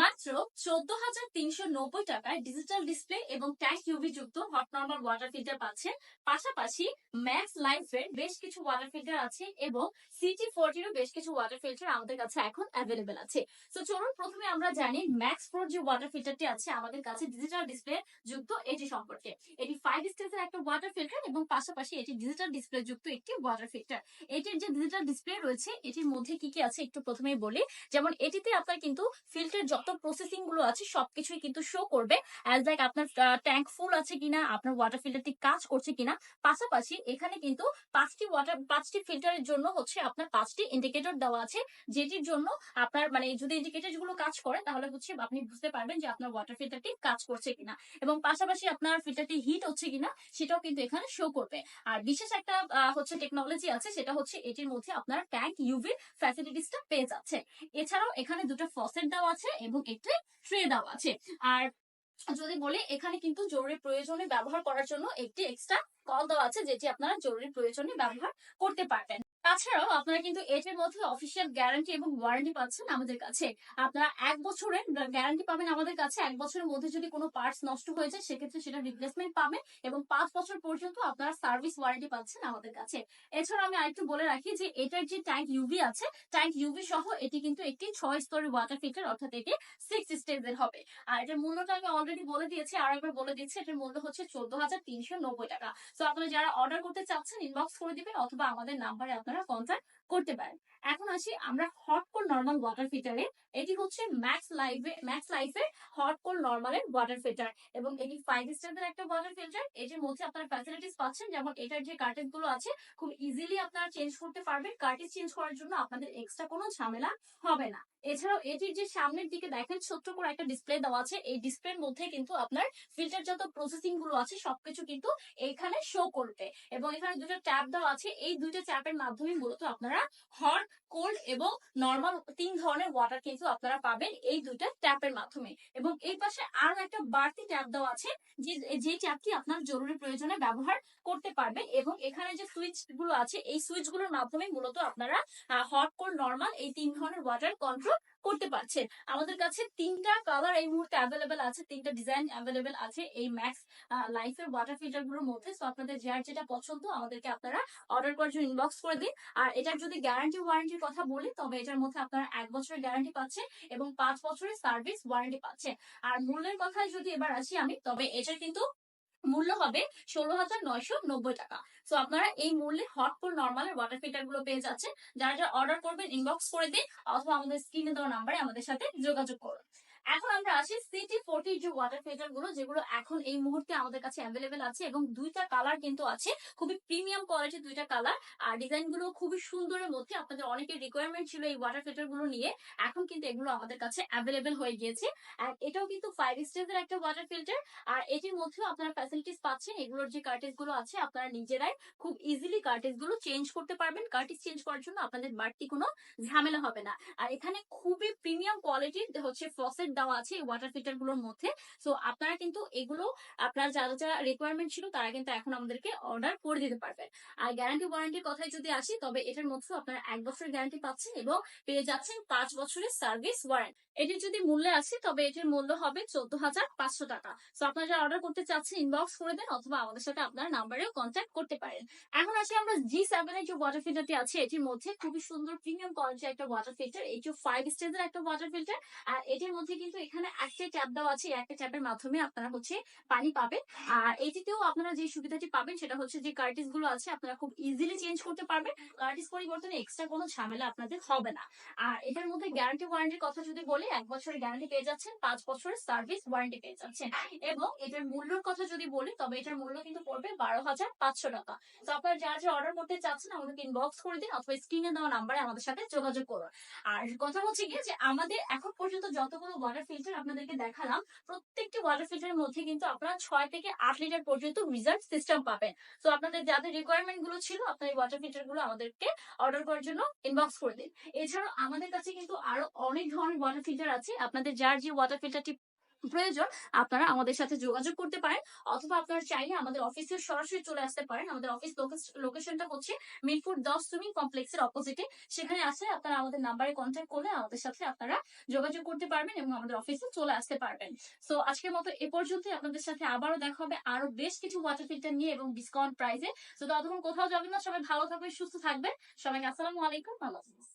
মাত্র চোদ্দ হাজার তিনশো নব্বই টাকায় ডিজিটাল ডিসপ্লে এবং ট্যাঙ্ক ইউভি যুক্ত হট নর্মাল ওয়াটার ফিল্টার পাচ্ছেন। পাশাপাশি ম্যাক্স লাইফের বেশ কিছু ওয়াটার ফিল্টার আছে এবং সিটি ফোরটিরও বেশ কিছু ওয়াটার ফিল্টার আমাদের কাছে এখন অ্যাভেলেবেল আছে। তো চলুন প্রথমে আমরা জানি ম্যাক্স ফোর যে ওয়াটার ফিল্টারটি আছে আমাদের কাছে ডিজিটাল ডিসপ্লে যুক্ত সম্পর্কে। এটি ফাইভ একটা ওয়াটার ফিল্টার এবং পাশাপাশি এটি ডিজিটাল ডিসপ্লে যুক্ত একটি ওয়াটার ফিল্টার এটির যে ডিজিটাল ডিসপ্লে রয়েছে, এটির মধ্যে কি কি আছে একটু প্রথমেই বলি। যেমন এটিতে আপনার কিন্তু ফিল্টার যত প্রসেসিংগুলো আছে, সবকিছুই কিন্তু শো করবে। অ্যাজ লাইক আপনার ট্যাঙ্ক ফুল আছে কিনা, আপনার ওয়াটার ফিল্টারটি কাজ করছে কিনা। পাশাপাশি এখানে কিন্তু পাঁচটি ওয়াটার পাঁচটি ফিল্টারের জন্য হচ্ছে আপনার পাঁচটি ইন্ডিকেটর দেওয়া আছে, যেটির জন্য আপনার মানে যদি ইন্ডিকেটরগুলো কাজ করে, তাহলে হচ্ছে আপনি বুঝতে পারবেন যে আপনার ওয়াটার ফিল্টারটি কাজ করছে কিনা। এবং পাশাপাশি আপনার ফিল্টারটি হিট হচ্ছে কিনা সেটাও কিন্তু এখানে শো করবে। আর বিশেষ একটা হচ্ছে টেকনোলজি আছে, সেটা হচ্ছে এটির মধ্যে আপনার ট্যাঙ্ক ইউভি ফ্যাসিলিটিসটা পেয়ে যাচ্ছে। এছাড়াও এখানে দুটো ফসেট দেওয়া আছে এবং একটি ট্রে দেওয়া আছে। আর যদি বলি, এখানে কিন্তু জরুরি প্রয়োজনে ব্যবহার করার জন্য একটি এক্সট্রা কল দেওয়া আছে, যেটি আপনারা জরুরি প্রয়োজনে ব্যবহার করতে পারবেন। তাছাড়াও আপনারা কিন্তু এটির মধ্যে অফিসিয়াল গ্যারান্টি এবং ওয়ারেন্টি পাচ্ছেন আমাদের কাছে। আপনারা এক বছরের গ্যারান্টি পাবেন আমাদের কাছে। এক বছরের মধ্যে যদি কোনো পার্টস নষ্ট হয়ে যায়, সেক্ষেত্রে সেটা রিপ্লেসমেন্ট পাবেন এবং পাঁচ বছর পর্যন্ত আপনারা সার্ভিস ওয়ারেন্টি পাচ্ছেন আমাদের কাছে। এছাড়া আমি আরেকটু বলে রাখি যে, এটার যে ট্যাঙ্ক ইউভি আছে ট্যাঙ্ক ইউভি সহ এটি কিন্তু একটি ছয় স্তরের ওয়াটার ফিল্টার অর্থাৎ এটি সিক্স স্টেজের হবে। আর এটার মূল্যটা আমি অলরেডি বলে দিয়েছি, আর একবার বলে দিচ্ছি, এটার মূল্য হচ্ছে চোদ্দ হাজার তিনশো নব্বই টাকা। তো আপনারা যারা অর্ডার করতে চাচ্ছেন ইনবক্স করে দিবেন, অথবা আমাদের নাম্বারে আপনারা কন্ট্যাক্ট করতে পারেন এখন আসি আমরা হট কোর নর্মাল ওয়াটার ফিল্টারে এটি হচ্ছে ম্যাক্স লাইফে ম্যাক্স লাইফের হট কোর নর্মালের ওয়াটার ফিল্টার এবং এটি ফাইভ স্টারের একটা ওয়াটার ফিল্টার এটির মধ্যে আপনারা ফ্যাসিলিটিস পাচ্ছেন, যেমন এটার যে কার্টেনগুলো আছে, খুব ইজিলি আপনারা চেঞ্জ করতে পারবেন। কার্টেজ চেঞ্জ করার জন্য আপনাদের এক্সট্রা কোনো ঝামেলা হবে না। এছাড়াও এটির যে সামনের দিকে দেখেন, ছোট্ট করে একটা ডিসপ্লে দেওয়া আছে। এই ডিসপ্লের মধ্যে কিন্তু আপনার ফিল্টার যত প্রসেসিংগুলো আছে, সবকিছু কিন্তু এখানে শো করবে। এবং এখানে দুটো ট্যাব দেওয়া আছে। এই দুইটা ট্যাপের মাধ্যমে মূলত আপনারা হট কোল্ড এবং নর্মাল তিন ধরনের ওয়াটার কিন্তু আপনারা পাবেন এই দুইটা ট্যাপের মাধ্যমে। এবং এই পাশে আরও একটা বাড়তি ট্যাপ দেওয়া আছে, যে যে ট্যাপটি আপনার জরুরি প্রয়োজনে ব্যবহার করতে পারবে এবং এখানে যে সুইচগুলো আছে, এই সুইচগুলোর মাধ্যমে মূলত আপনারা হট কোল্ড নর্মাল এই তিন ধরনের ওয়াটার কন্ট্রোল করতে পারছেন। আমাদের কাছে তিনটা কালার এই মুহূর্তে অ্যাভেলেবেল আছে, তিনটা ডিজাইন অ্যাভেলেবেল আছে এই ম্যাক্স লাইফের ওয়াটার ফিল্টারগুলোর মধ্যে। তো আপনাদের যার যেটা পছন্দ, আমাদেরকে আপনারা অর্ডার করার জন্য ইনবক্স করে দিন। আর এটার যদি গ্যারান্টি ওয়ারেন্টির কথা বলি, তবে এটার মধ্যে আপনারা এক বছরের গ্যারান্টি পাচ্ছেন এবং পাঁচ বছরের সার্ভিস ওয়ারেন্টি পাচ্ছেন। আর মূল্যের কথায় যদি এবার আসি আমি, তবে এটার কিন্তু মূল্য হবে ষোলো হাজার নয়শো নব্বই টাকা। তো আপনারা এই মূল্যে হট ফুল নর্মাল ওয়াটার ফিল্টারগুলো পেয়ে যাচ্ছেন। যারা যারা অর্ডার করবেন ইনবক্স করে দিন, অথবা আমাদের স্ক্রিনে দেওয়া নাম্বারে আমাদের সাথে যোগাযোগ করুন। এখন আমরা আসি সিটি ফোর্টি যে ওয়াটার ফিল্টারগুলো, যেগুলো এখন এই মুহূর্তে আমাদের কাছে অ্যাভেলেবেল আছে এবং দুইটা কালার কিন্তু আছে, খুবই প্রিমিয়াম কোয়ালিটির দুইটা কালার আর ডিজাইনগুলো খুবই সুন্দরের মধ্যে, আপনাদের অনেকের রিকোয়ারমেন্ট ছিল এই ওয়াটার ফিল্টারগুলো নিয়ে, এখন কিন্তু এগুলো আমাদের কাছে অ্যাভেলেবেল হয়ে গিয়েছে। আর এটাও কিন্তু ফাইভ স্টেজের একটা ওয়াটার ফিল্টার আর এটির মধ্যেও আপনারা ফ্যাসিলিটিস পাচ্ছেন, এগুলোর যে কার্টেজগুলো আছে, আপনারা নিজেরাই খুব ইজিলি কার্টেজগুলো চেঞ্জ করতে পারবেন। কার্টেজ চেঞ্জ করার জন্য আপনাদের বাড়তি কোনো ঝামেলা হবে না। আর এখানে খুবই প্রিমিয়াম কোয়ালিটির হচ্ছে ফসেট দেওয়া আছে ওয়াটার ফিল্টারগুলোর মধ্যে। সো আপনারা কিন্তু এগুলো, আপনার যারা যারা রিকোয়ারমেন্ট ছিল তারা কিন্তু এখন আমাদেরকে অর্ডার করে দিতে পারবেন। আর গ্যারান্টি ওয়ারেন্টির কথায় যদি আসি, তবে এটার মধ্যে আপনারা এক বছরের গ্যারান্টি পাচ্ছেন এবং পেয়ে যাচ্ছেন পাঁচ বছরের সার্ভিস ওয়ারেন্টি এটির যদি মূল্যে আসি, তবে এটির মূল্য হবে চোদ্দ হাজার পাঁচশো টাকা। তো আপনারা যারা অর্ডার করতে চাচ্ছেন ইনবক্স করে দেন অথবা আমাদের সাথে আপনার নাম্বারেও কন্ট্যাক্ট করতে পারেন। এখন আসি আমরা জি সেভেন এর যে ওয়াটার ফিল্টারটি আছে, এটির মধ্যে খুবই সুন্দর প্রিমিয়াম কোয়ালিটির একটা ওয়াটার ফিল্টার এটি ফাইভ স্টেজের একটা ওয়াটার ফিল্টার আর এটির মধ্যে কিন্তু এখানে একটা ট্যাপ দেওয়া আছে একটা ট্যাপের মাধ্যমে আপনারা হচ্ছে পানি পাবেন। আর এটিতেও আপনারা যে সুবিধাটি পাবেন সেটা হচ্ছে যে কার্টিসগুলো আছে, আপনারা খুব ইজিলি চেঞ্জ করতে পারবেন। কার্টিস পরিবর্তনে এক্সট্রা কোনো ঝামেলা আপনাদের হবে না। আর এটার মধ্যে গ্যারান্টি ওয়ারেন্টির কথা যদি বলি, এক বছরের গ্যারান্টি পেয়ে যাচ্ছেন, পাঁচ বছরের সার্ভিস ওয়ারেন্টি পেয়ে যাচ্ছেন। এবং এটার মূল্যের কথা যদি বলি, তবে এটার মূল্য কিন্তু পড়বে বারো হাজার পাঁচশো টাকা। তো আপনারা যারা যারা অর্ডার করতে চাচ্ছেন, আমাদেরকে ইনবক্স করে দিন অথবা স্ক্রিনে দেওয়া নাম্বারে আমাদের সাথে যোগাযোগ করুন। আর কথা হচ্ছে গিয়ে যে আমাদের এখন পর্যন্ত যতগুলো ওয়াটার ফিল্টার আপনাদেরকে দেখালাম। প্রত্যেকটি ওয়াটার ফিল্টারের মধ্যে কিন্তু আপনারা ছয় থেকে আট লিটার পর্যন্ত রিজার্ভ সিস্টেম পাবেন। তো আপনাদের যাদের রিকোয়ারমেন্টগুলো ছিল, আপনার এই ওয়াটার ফিল্টারগুলো আমাদেরকে অর্ডার করার জন্য ইনবক্স করে দিন। এছাড়াও আমাদের কাছে কিন্তু আরও অনেক ধরনের ওয়াটার ফিল্টার আছে। আপনাদের যার যে ওয়াটার ফিল্টারটি প্রয়োজন, আপনারা আমাদের সাথে যোগাযোগ করতে পারেন অথবা আপনারা চাইলে আমাদের অফিসে সরাসরি চলে আসতে পারেন। আমাদের অফিস লোকেশনটা হচ্ছে মিরপুর দশ সুইমিং কমপ্লেক্সের অপোজিটে সেখানে আসে আপনারা আমাদের নাম্বারে কন্ট্যাক্ট করলে আমাদের সাথে আপনারা যোগাযোগ করতে পারবেন এবং আমাদের অফিসে চলে আসতে পারবেন। সো আজকের মতো এ পর্যন্তই। আপনাদের সাথে আবারও দেখা হবে আরও বেশ কিছু ওয়াটার ফিল্টার নিয়ে এবং ডিসকাউন্ট প্রাইসে তো ততক্ষণ কোথাও যাবেন না। সবাই ভালো থাকবেন, সুস্থ থাকবেন। সবাইকে আসসালামু আলাইকুম। থাকবেন।